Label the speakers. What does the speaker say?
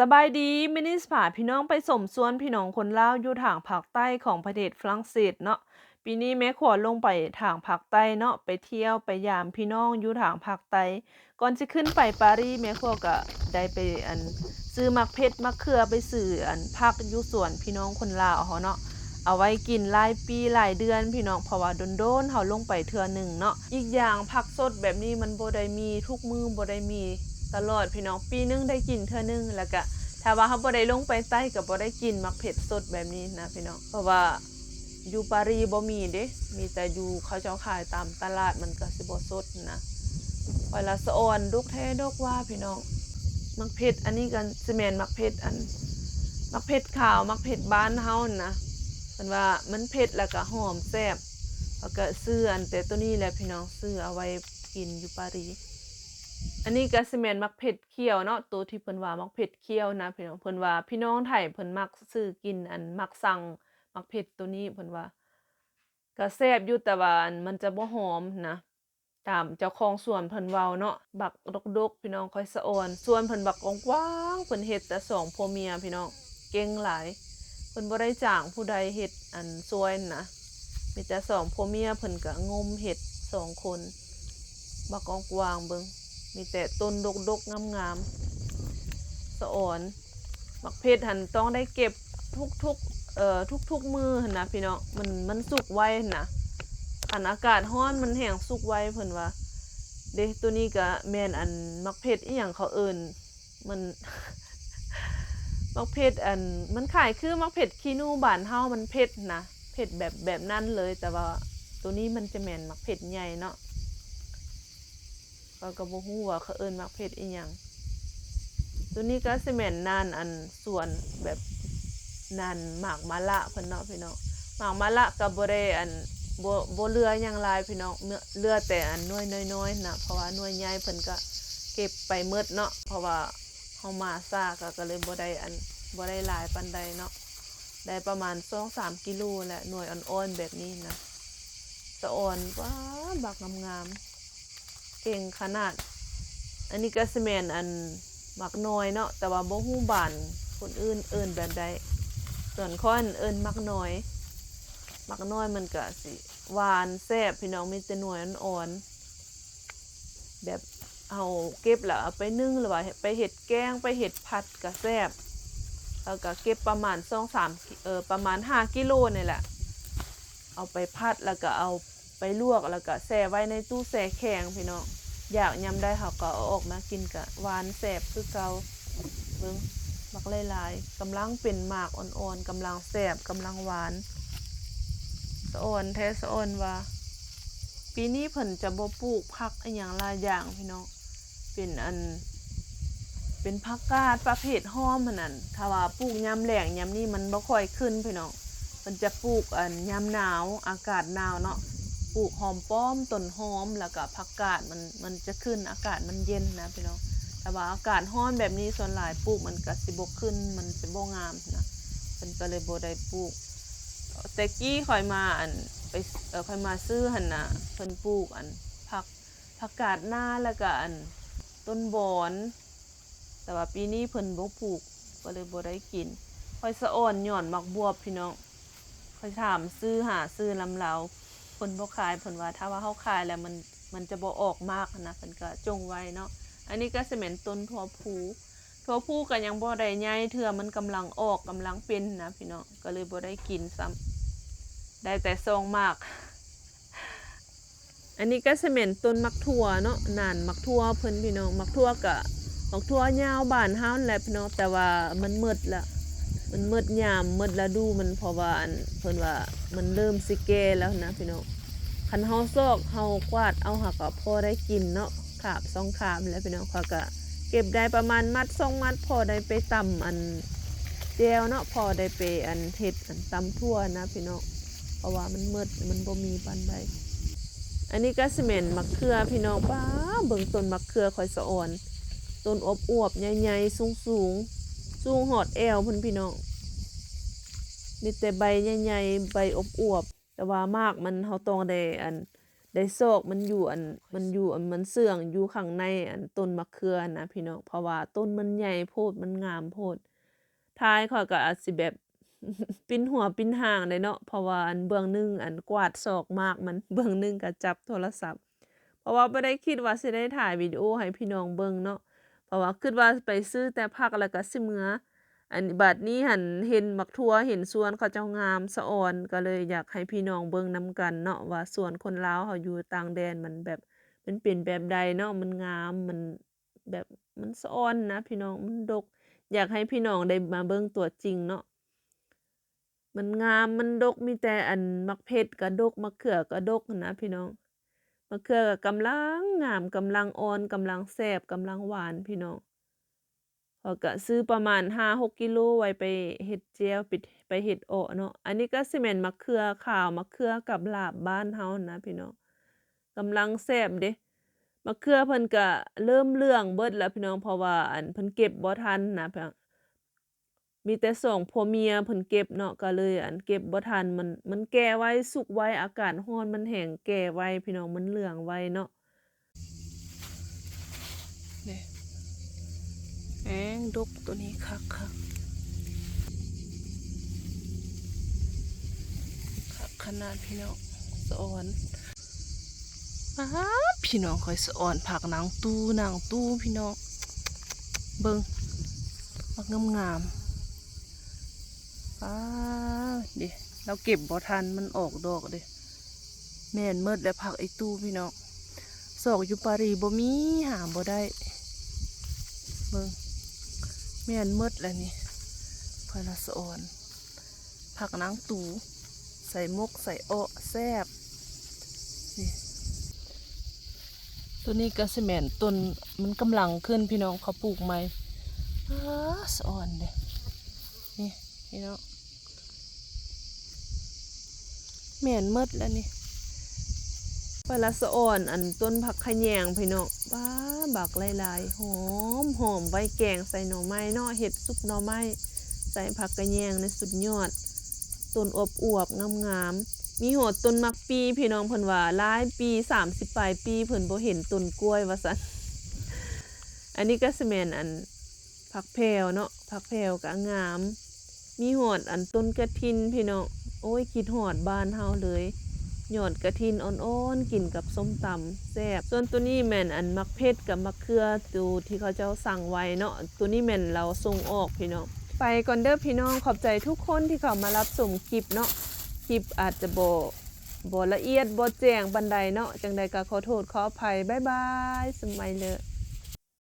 Speaker 1: สบายดีมินิสพาพี่น้องไปสมสวนพี่น้องคนลาวอยู่ทางภาคใต้ของประเทศฝรั่งเศสเนาะปีนี้แม่ขวลงไปทางภาคใต้เนาะไปเที่ยวไปยามพี่น้องอยู่ทางภาคใต้ก่อนจะขึ้นไปปารีสแม่ขวก็ได้ไปอันซื้อมักเพชรมักเขือไปซื้ออันพักอยู่สวนพี่น้องคนลาวเขาเนาะเอาไว้กินหลายปีหลายเดือนพี่น้องเพราะว่าโดนๆเฮาลงไปเทื่อหนึ่งเนาะอีกอย่างผักสดแบบนี้มันบ่ได้มีทุกมือบ่ได้มี ตลอดพี่น้องปีหนึงได้กินเทื่อหนึงแล้วก็ถ้าว่าเฮาบ่ได้ลงไปใต้ก็บ่ได้กินมักเผ็ดสดแบบนี้นะพี่น้องเพราะว่าอยู่ปารีบ่มีเด้มีแต่อยู่เขาเจ้าขายตามตลาดมันก็สิบ่สดนะปล่ละสะอ่อนดุกแท้ดกว่าพี่น้องมักเผ็ดอันนี้กันสิแม่นมักเผ็ดอัน มักเผ็ดขาวมักเผ็ดบ้านเฮานะมันว่ามันเผ็ดแล้วก็หอมแซ่บแล้วก็ซื้ออันแต่ตัวนี้แหละพี่น้องซื้อเอาไว้กินอยู่ปารีส อันนี้ก็สิแมนมักเผ็ดเคี่ยวเนาะตัวที่เพิ่นว่ามักเผ็ดเคี่ยวนะพี่น้องเพิ่นว่าพี่น้องไทยเพิ่นมักซื้อกินอันมักสั่งมักเผ็ดตัวนี้เพิ่นว่าก็แซ่บอยู่แต่ว่านมันจะบ่หอมนะตามเจ้าของสวนเพิ่นเว้าเนาะบักดกๆพี่น้องค่อยสะอ่อนส่วนเพิ่นบักกว้างเพิ่นเฮ็ดแต่สองผัวเมียพี่น้องเก่งหลายเพิ่นบ่ได้จ้างผู้ใดเฮ็ดอันซวยนะมีแต่สองผัวเมียเพิ่นก็งมเฮ็ดสองคนบักกองกวางเบิ่ง มีแต่ต้นดกๆงามๆสะอ่อนบักเพชรหันต้องได้เก็บทุกๆเอ่อทุกๆมื้อหันนะพี่น้องมันมันสุกไวหันนะอันอากาศร้อนมันแห้งสุกไวเพิ่นว่าเด้ตัวนี้ก็แม่นอันมักเพชรอีหยังเขาเอิ้นมันมักเผ็ดอันมันขายคือมักเผ็ดขี้นูบานเฮามันเผ็ดนะเผ็ดแบบแบบนั้นเลยแต่ว่าตัวนี้มันจะแม่นมักเผ็ดใหญ่เนาะ ก็ก็บ่ฮู้ว่าเขาเอิ้นมักเผ็ดอีหยังตัวนี้ก็สิแม่นนานอันส่วนแบบนานหมากมะละเพิ่นเนาะพี่น้องหมากมะละก็บ่ได้อันบ่บ่เหลือหยังหลายพี่น้องเนื้อเหลือแต่อันน้อยน้อยๆนะเพราะว่าน่วยใหญ่เพิ่นก็เก็บไปหมดเนาะเพราะว่าเฮามาซ่าก็ก็เลยบ่ได้อันบ่ได้หลายปานใดเนาะได้ประมาณ2-3กิโลแหละหน่วยอ่อนๆแบบนี้นะสะอ่อนว้าบักงามๆ เก่งขนาด อันนี้ก็สิแมนอันมักน้อยเนาะแต่ว่าบ่ฮู้บานคนอื่นเอิ้นแบบใดส่วนข้อนเอิ้นมักน้อยมักน้อยมันก็สิหวานแซ่บพี่น้องมีแต่หน่วยอ่อนๆแบบเอาเก็บแล้วเอาไปนึ่งหรือว่าไปเห็ดแกงไปเห็ดผัดก็แซ่บแล้วก็เก็บประมาณสองสามเออประมาณห้ากิโลนี่แหละ เอาไปผัดแล้วก็เอา ไปลวกแล้วก็แช่ไว้ในตู้แช่แข็งพี่น้องอยากยำได้เขาก็เอาออกมากินกะหวานแซ่บคือเกาเบิ่งบักหลายๆกำลังเป็นหมากอ่อนๆกำลังแซ่บกำลังหวานสะอ่อนแท้สะอ่อนว่า ปีนี้เพิ่นจะบ่ปลูกผักอหย่างหลายอย่างพี่น้องเป็นอัน เป็นผักกาดประเภทห้อมมันนั่นถ้าว่าปลูกยามแล้งยามนี้มันบ่ค่อยขึ้นพี่น้องมันจะปลูกอันยามหนาวอากาศหนาวเนาะ ปลูกหอมป้อมต้นหอมแล้วก็ผักกาดมันมันจะขึ้นอากาศมันเย็นนะพี่น้องแต่ว่าอากาศร้อนแบบนี้ส่วนหลายปลูกมันก็สิบ่ขึ้นมันสิบ่งามนะเพิ่นก็เลยบได้ปลูกแต่กี้คอยมาอันไปเออคอยมาซื้อหันนะเพิ่นปลูกอันผักผักกาดหน้าแล้วก็อันต้นบอน แต่ว่าปีนี้เพิ่นบ่ปลูกก็เลยบ่ได้กินคอยสะอ่อนหย่อนมักบวบพี่น้องคอยถามซื้อหาซื้อลำเลา เพิ่นบ่ขายเพิ่นว่าถ้าว่าเฮาขายแล้วมันมันจะบ่ออกมากนะเพิ่นก็จงไว้เนาะอันนี้ก็สิแม่นต้นทั่วภูทั่วภูก็ยังบ่ได้ใหญ่เทื่อมันกำลังออกกำลังเป็นนะพี่น้องก็เลยบ่ได้กินซ้ำได้แต่ซองมาก อันนี้ก็สิแม่นต้นมักทั่วเนาะนานมักทั่วเพิ่นพี่น้องมักทั่วก็มักทั่วยาวบ้านเฮานั่นแหละพี่น้องแต่ว่ามันมืดละ มันมืดยามมืดฤดูมันเพราะว่าอันเพิ่นว่ามันเริ่มสิแก่แล้วนะพี่น้องคันเฮาซอกเฮากวาดเอาหาก็พอได้กินเนาะขาบสองขาบแล้วพี่น้องเขาก็เก็บได้ประมาณมัดสองมัด พอได้ไปตำอันแจวเนาะพอได้ไปอันเฮ็ดอันตำทั่วนะพี่น้องเพราะว่ามันมืดมันบ่มีปานใดอันนี้ก็สิเมนมักเขือพี่น้องป้าเบิ่งต้นมักเขือคอยสะอ่อนต้นอบอวบใหญ่ๆสูงๆ สูงหอดแอวพิ่นพี่น้องมีแต่ใบใหญ่ๆใบอบอวบแต่ว่ามากมันเฮาต้องได้อันได้โซกมันอยู่อันมันอยู่อันมันเสื่องอยู่ข้างในอันต้นมะเขือนะพี่น้องเพราะว่าต้นมันใหญ่โพดมันงามโพดท้ายข้อยก็อาจสิแบบปิ้นหัวปิ้นหางได้เนาะเพราะว่าอันเบื้องหนึงอันกวาดศอกมากมันเบื้องหนึงก็จับโทรศัพท์ เพราะว่าบ่ได้คิดว่าสิได้ถ่ายวิดีโอให้พี่น้องเบิ่งเนาะ เพราะว่าคิดว่าไปซื้อแต่ผักแล้วก็สิเมืออันบัดนี้หันเห็นบักทัวเห็นสวนเขาเจ้างามสะอ่อนก็เลยอยากให้พี่น้องเบิ่งนํกันเนาะว่าสวนคนลาวเขาอยู่ต่างแดนมันแบบมันเป็นแบบใดเนาะมันงามมันแบบมันสะอ่อนนะพี่น้องมันดก อยากให้พี่น้องได้มาเบิ่งตัวจริงเนาะมันงามมันดกมีแต่อันมักเพชรก็ดกมะเขือก็ดกนะพี่น้อง มะเขือก็กำลังงามกำลังอ่อนกำลังแซ่บกำลังหวานพี่น้องข้อก็ซื้อประมาณ5-6กิโลไว้ไปเฮ็ดแจ่วปิดไปเฮ็ดอ้อเนาะอันนี้ก็สิแมนมะเขือขาวมะเขือกับลาบบ้านเฮานะพี่น้องกำลังแซ่บเดะมะเขือเพิ่นก็เริ่มเหลืองเบิดแล้วพี่น้องเพราะว่าอันเพิ่นเก็บบ่ทันนะพี่น้อง มีแต่สองผัวเมียเพิ่นเก็บเนาะก็เลย อันเก็บบ่ทันมันมันแก่ไว้สุกไว้อากาศร้อนมันแห้งแก่ไว้พี่น้องมันเหลืองไว้เนาะนี่แองดกตัวนี้คักคักคักขนาดพี่น้องสอนอ้าพี่น้องคอยสออนผักนางตู้นางตู้พี่น้องเบิ่งมักงามๆ ป้าเดิเราเก็บบ่ทันมันออกดอกเด้แม่นเมิดแล้วผักไอตู้พี่น้องสอกอยู่ปารีบ่มีหาบ่ได้เบิ่งแม่นเมิดแล้วนี่พาราสออนผักนางตู ใส่มกใส่อ้อแซบนี่ตัวนี้ก็สแมนต้นมันกำลังขึ้นพี่น้องเขาปลูกใหม่อ้าสะออน เด้นี่พี่น้องแม่นมดแล้วนี่ปลาสะอ่อนอันต้นผักขแยงพี่น้องบ้าบักลายๆหอมหอมไว้แกงใส่หน่อไม้เนาะเห็ดซุปหน่อไม้ใส่ผักกระแยงในสุดยอดต้นอวบอวบงามๆมีหอดต้นมักปีพี่น้องเพิ่นว่าหลายปี30ปลายปีเพิ่นบ่เห็นต้นกล้วยว่าซั่นอันนี้ก็สแมนอันผักแพรวเนาะผักแพรวก็งาม มีหอดอันต้นกระทินพี่น้องโอ้ยคิดหอดบานเฮาเลยหยอดกระทินอ่อนๆกินกับส้มตำแซ่บส่วนตัวนี้แม่นอันมักเพชรกับมักเขือตัวที่เขาเจ้าสั่งไว้เนาะตัวนี้แม่นเราส่งออกพี่น้องไปก่อนเด้อพี่น้องขอบใจทุกคนที่เขามารับชมคลิปเนาะคลิปอาจจะบ่บ่ละเอียดบ่แจ้งปานใดเนาะจังใดก็ขอโทษขออภัยบายบายสมัยเลย